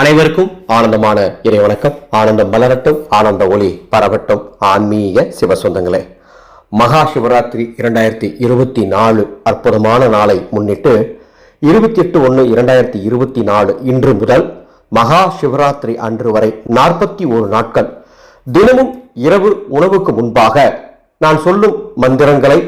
அனைவருக்கும் ஆனந்தமான இறை வணக்கம் ஆனந்தம் மலரட்டும் ஆனந்த ஒளி பரவட்டும். ஆன்மீக சிவசொந்தங்களே மகா சிவராத்திரி இரண்டாயிரத்தி இருபத்தி நாலு அற்புதமான நாளை முன்னிட்டு இருபத்தி எட்டு ஒன்று இரண்டாயிரத்தி இருபத்தி நாலு இன்று முதல் மகா சிவராத்திரி அன்று வரை நாற்பத்தி ஒரு நாட்கள் தினமும் இரவு உணவுக்கு முன்பாக நான் சொல்லும் மந்திரங்களை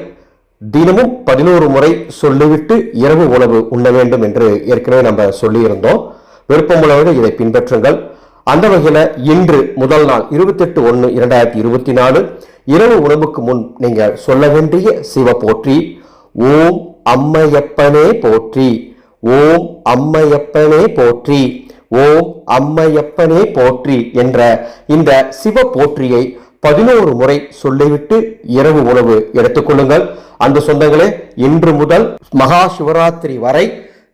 தினமும் பதினோரு முறை சொல்லிவிட்டு இரவு உணவு உண்ண வேண்டும் என்று ஏற்கனவே நம்ம சொல்லியிருந்தோம். விருப்பமுள்ளவர்கள் இதை பின்பற்றுங்கள். அந்த வகையில் இன்று முதல் நாள் இருபத்தெட்டு ஒன்று இரண்டாயிரத்தி இருபத்தி நாலு இரவு உணவுக்கு முன் நீங்கள் சொல்ல வேண்டிய சிவ போற்றி. ஓம் அம்மையப்பனே போற்றி. ஓம் அம்மையப்பனே போற்றி. ஓம் அம்மையப்பனே போற்றி என்ற இந்த சிவ போற்றியை பதினோரு முறை சொல்லிவிட்டு இரவு உணவு எடுத்துக்கொள்ளுங்கள் அந்த சொந்தங்களே இன்று முதல் மகா சிவராத்திரி வரை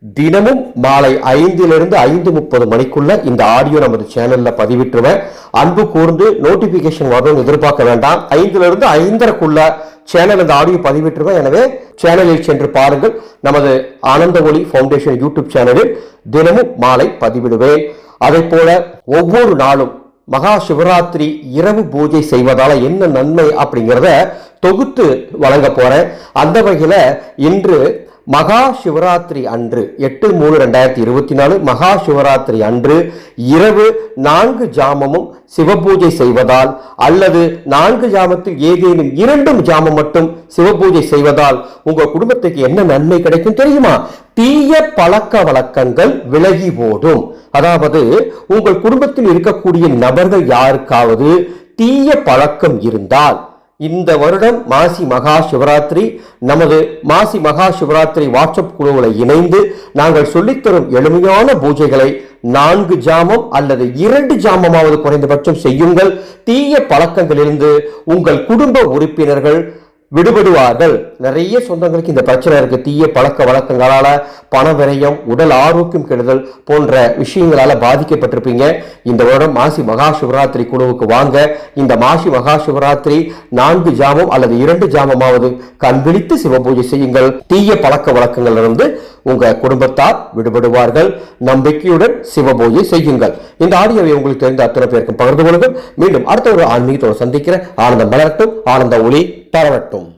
தினமும் மாலை ஐந்திலிருந்து ஐந்து முப்பது மணிக்குள்ள இந்த ஆடியோ நமது சேனல்ல பதிவிட்டுருவேன். அன்பு கூர்ந்து நோட்டிபிகேஷன் வரணும்னு எதிர்பார்க்க வேண்டாம். ஐந்திலிருந்து ஐந்தரைக்குள்ள சேனல் இந்த ஆடியோ பதிவிட்டுருவேன். எனவே சேனலில் சென்று பாருங்கள். நமது ஆனந்த ஒளி ஃபவுண்டேஷன் யூடியூப் சேனலில் தினமும் மாலை பதிவிடுவேன். அதே போல ஒவ்வொரு நாளும் மகா சிவராத்திரி இரவு பூஜை செய்வதால என்ன நன்மை அப்படிங்கிறத தொகுத்து வழங்க போறேன். அந்த வகையில இன்று மகா சிவராத்திரி அன்று எட்டு மூணு ரெண்டாயிரத்தி இருபத்தி நாலு மகா சிவராத்திரி அன்று இரவு நான்கு ஜாமமும் சிவபூஜை செய்வதால் அல்லது நான்கு ஜாமத்தில் ஏதேனும் இரண்டும் ஜாமம் மட்டும் சிவபூஜை செய்வதால் உங்கள் குடும்பத்துக்கு என்ன நன்மை கிடைக்கும் தெரியுமா? தீய பழக்க வழக்கங்கள் விலகி ஓடும். அதாவது உங்கள் குடும்பத்தில் இருக்கக்கூடிய நபர்கள் யாருக்காவது தீய பழக்கம் இருந்தால் இந்த வருடம் மாசி மகா சிவராத்திரி. நமது மாசி மகா சிவராத்திரி வாட்ஸ்அப் குழுவில் இணைந்து நாங்கள் சொல்லித்தரும் எளிமையான பூஜைகளை நான்கு ஜாமம் அல்லது இரண்டு ஜாமமாவது குறைந்தபட்சம் செய்யுங்கள். தீய பழக்கங்களிலிருந்து உங்கள் குடும்ப உறுப்பினர்கள் விடுபடுவார்கள். நிறைய சொந்தங்களுக்கு இந்த பிரச்சனை இருக்கு. தீய பழக்க வழக்கங்களால பண விரயம் உடல் ஆரோக்கியம் கெடுதல் போன்ற விஷயங்களால பாதிக்கப்பட்டிருப்பீங்க. இந்த வருடம் மாசி மகா சிவராத்திரி குழுவுக்கு வாங்க. இந்த மாசி மகா சிவராத்திரி நான்கு ஜாமம் அல்லது இரண்டு ஜாமமாவது கண்விழித்து சிவ சிவபூஜை செய்யுங்கள். தீய பழக்க வழக்கங்களிலிருந்து உங்க குடும்பத்தார் விடுபடுவார்கள். நம்பிக்கையுடன் சிவபூஜை செய்யுங்கள். இந்த ஆடியோவை உங்களுக்கு தெரிந்த அத்தனை பேருக்கும் பகிர்ந்து கொள்ளுங்கள். மீண்டும் அடுத்த ஒரு ஆன்மீகத்தோடு சந்திக்கிற ஆனந்தம் மலரட்டும். ஆனந்த ஒளி பரவட்டும்.